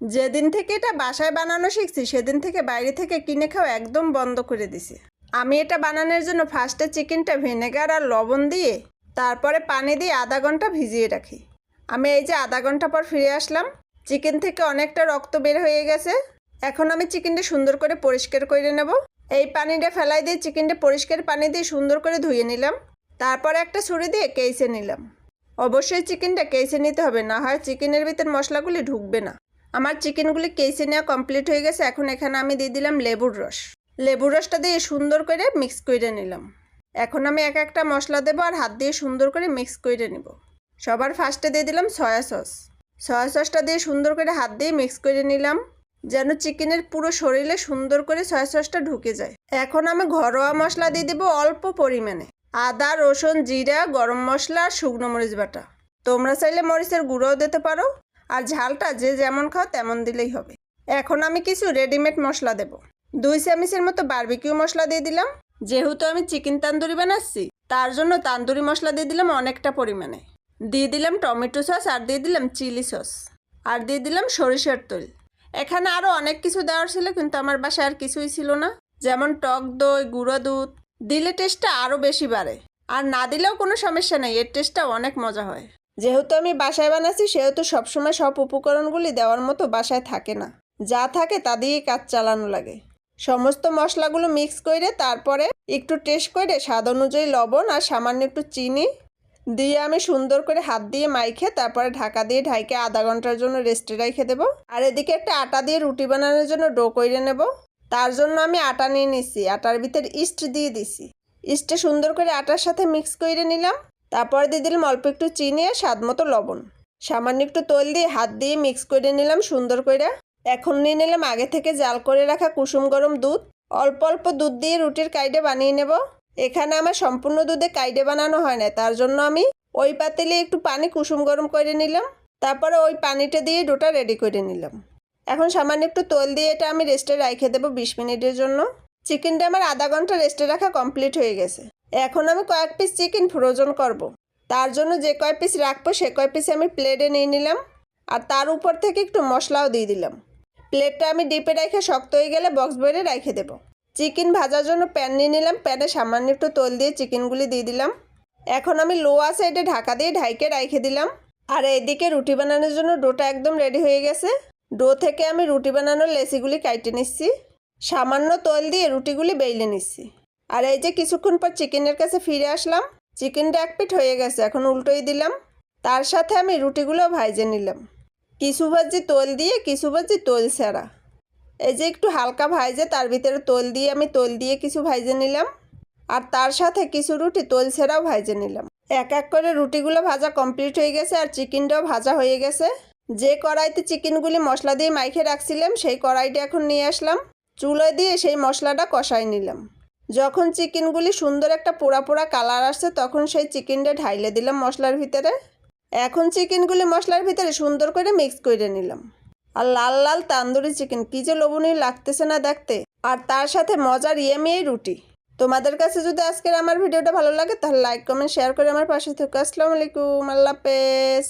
যেদিন থেকে এটা বাসায় বানানো শিখছি, সেদিন থেকে বাইরে থেকে কিনে খাওয়া একদম বন্ধ করে দিছি। আমি এটা বানানোর জন্য ফার্স্টে চিকেনটা ভিনেগার আর লবণ দিয়ে, তারপরে পানি দিয়ে আধা ঘণ্টা ভিজিয়ে রাখি। আমি এই যে আধা ঘণ্টা পর ফিরে আসলাম, চিকেন থেকে অনেকটা রক্ত বের হয়ে গেছে। এখন আমি চিকেনটা সুন্দর করে পরিষ্কার করে নেব। এই পানিটা ফেলাই দিয়ে চিকেনটা পরিষ্কার পানি দিয়ে সুন্দর করে ধুয়ে নিলাম। তারপরে একটা ছুরি দিয়ে কেসে নিলাম। অবশ্যই চিকেনটা কেসে নিতে হবে, না হয় চিকেনের ভিতর মশলাগুলি ঢুকবে না। আমার চিকেনগুলি কেসে নেওয়া কমপ্লিট হয়ে গেছে, এখন এখানে আমি দিয়ে দিলাম লেবুর রস। লেবুর রসটা দিয়ে সুন্দর করে মিক্স করে নিলাম। এখন আমি এক একটা মশলা দেবো আর হাত দিয়ে সুন্দর করে মিক্স করে নেব। সবার ফার্স্টে দিয়ে দিলাম সয়া সস সয়া সসটা দিয়ে সুন্দর করে হাত দিয়ে মিক্স করে নিলাম, যেন চিকেনের পুরো শরীরে সুন্দর করে সয়া সসটা ঢুকে যায়। এখন আমি ঘরোয়া মশলা দিয়ে দেবো অল্প পরিমাণে আদা, রসুন, জিরা, গরম মশলা আর শুকনো মরিচ বাটা। তোমরা চাইলে মরিচের গুঁড়োও দিতে পারো। আর ঝালটা যে যেমন খাও তেমন দিলেই হবে। এখন আমি কিছু রেডিমেড মশলা দেব। দুই চামিচের মতো বারবিকিউ মশলা দিয়ে দিলাম। যেহেতু আমি চিকেন তান্দুরি বানাচ্ছি, তার জন্য তান্দুরি মশলা দিয়ে দিলাম অনেকটা পরিমাণে। দিয়ে দিলাম টমেটো সস আর দিয়ে দিলাম চিলি সস। আর দিয়ে দিলাম সরিষার তেল। এখানে আরও অনেক কিছু দেওয়ার ছিল, কিন্তু আমার বাসায় আর কিছুই ছিল না। যেমন টক দই, গুঁড়ো দুধ। দিলে টেস্টটা আরও বেশি বাড়ে। আর না দিলেও কোনো সমস্যা নেই, এর টেস্টটা অনেক মজা হয়। যেহেতু আমি বাসায় বানাচ্ছি সেহেতু সবসময় সব উপকরণগুলি দেওয়ার মতো বাসায় থাকে না। যা থাকে তা দিয়েই কাজ চালানো লাগে। সমস্ত মশলাগুলো মিক্স করে তারপরে একটু টেস্ট করে স্বাদ অনুযায়ী লবণ আর সামান্য একটু চিনি দিয়ে আমি সুন্দর করে হাত দিয়ে মাইখে তারপরে ঢাকা দিয়ে ঢাইকে আধা ঘণ্টার জন্য রেস্টে রেখে দেবো। আর এদিকে একটা আটা দিয়ে রুটি বানানোর জন্য ডো করে নেব। তার জন্য আমি আটা নিয়ে নিচ্ছি আটার ভিতরে ইস্ট দিয়ে দিছি। ইস্টে সুন্দর করে আটার সাথে মিক্স করে নিলাম। তারপর দিয়ে দিলাম অল্প একটু চিনি আর স্বাদ মতো লবণ। সামান্য একটু তেল দিয়ে হাত দিয়ে মিক্স করে নিলাম সুন্দর করে। এখন নিয়ে নিলাম আগে থেকে জাল করে রাখা কুসুম গরম দুধ। অল্প অল্প দুধ দিয়ে রুটির কাইডে বানিয়ে নেব। এখানে আমার সম্পূর্ণ দুধে কাইডে বানানো হয় না, তার জন্য আমি ওই পাতিলে একটু পানি কুসুম গরম করে নিলাম। তারপরে ওই পানিটা দিয়ে ডোটা রেডি করে নিলাম। এখন সামান্য একটু তেল দিয়ে এটা আমি রেস্টে রেখে দেবো বিশ মিনিটের জন্য। চিকেনটা আমার আধা ঘণ্টা রেস্টে রাখা কমপ্লিট হয়ে গেছে। এখন আমি কয়েক পিস চিকেন ফ্রোজন করব। তার জন্য যে কয় পিস রাখব, সে কয় পিস আমি প্লেটে নিয়ে নিলাম। আর তার উপর থেকে একটু মশলাও দিয়ে দিলাম। প্লেটটা আমি ডিপে রেখে শক্ত হয়ে গেলে বক্স বেড়ে রেখে দেবো। চিকেন ভাজার জন্য প্যান নিয়ে নিলাম। প্যানে সামান্য একটু তেল দিয়ে চিকেনগুলি দিয়ে দিলাম। এখন আমি লোয়া সাইডে ঢাকা দিয়ে ঢাইকে রেখে দিলাম। আর এদিকে রুটি বানানোর জন্য ডোটা একদম রেডি হয়ে গেছে। ডো থেকে আমি রুটি বানানোর লেসিগুলি কাইটে নিচ্ছি। সামান্য তেল দিয়ে রুটিগুলি বেইলে নিচ্ছি। আর এই যে কিছুক্ষণ পর চিকেনের কাছে ফিরে আসলাম, চিকেনটা এক পিঠ হয়ে গেছে, এখন উল্টোই দিলাম। তার সাথে আমি রুটিগুলো ভাইজে নিলাম। কিছু ভাজি তোল দিয়ে, কিছু ভাজি তোল ছাড়া। এই যে একটু হালকা ভাইজে তার ভিতরে তোল দিয়ে আমি তোল দিয়ে কিছু ভাইজে নিলাম। আর তার সাথে কিছু রুটি তোল ছাড়াও ভাইজে নিলাম। এক এক করে রুটিগুলো ভাজা কমপ্লিট হয়ে গেছে আর চিকেনটাও ভাজা হয়ে গেছে। যে কড়াইতে চিকেনগুলি মশলা দিয়ে মাইখে রাখছিলাম, সেই কড়াইটা এখন নিয়ে আসলাম। চুলো দিয়ে সেই মশলাটা কষাই নিলাম। যখন চিকেনগুলি সুন্দর একটা পোড়া পোড়া কালার আসছে, তখন সেই চিকেনটা ঢাইলে দিলাম মশলার ভিতরে। এখন চিকেনগুলি মশলার ভিতরে সুন্দর করে মিক্স করে নিলাম। আর লাল লাল তান্দুরি চিকেন, কী যে লোভনীয় লাগতেছে না দেখতে। আর তার সাথে মজার ইয়েমিয়ে রুটি। তোমাদের কাছে যদি আজকের আমার ভিডিওটা ভালো লাগে, তাহলে লাইক কমেন্ট শেয়ার করে আমার পাশে থেকে। আসসালামু আলাইকুম, আল্লাহ হাফেজ।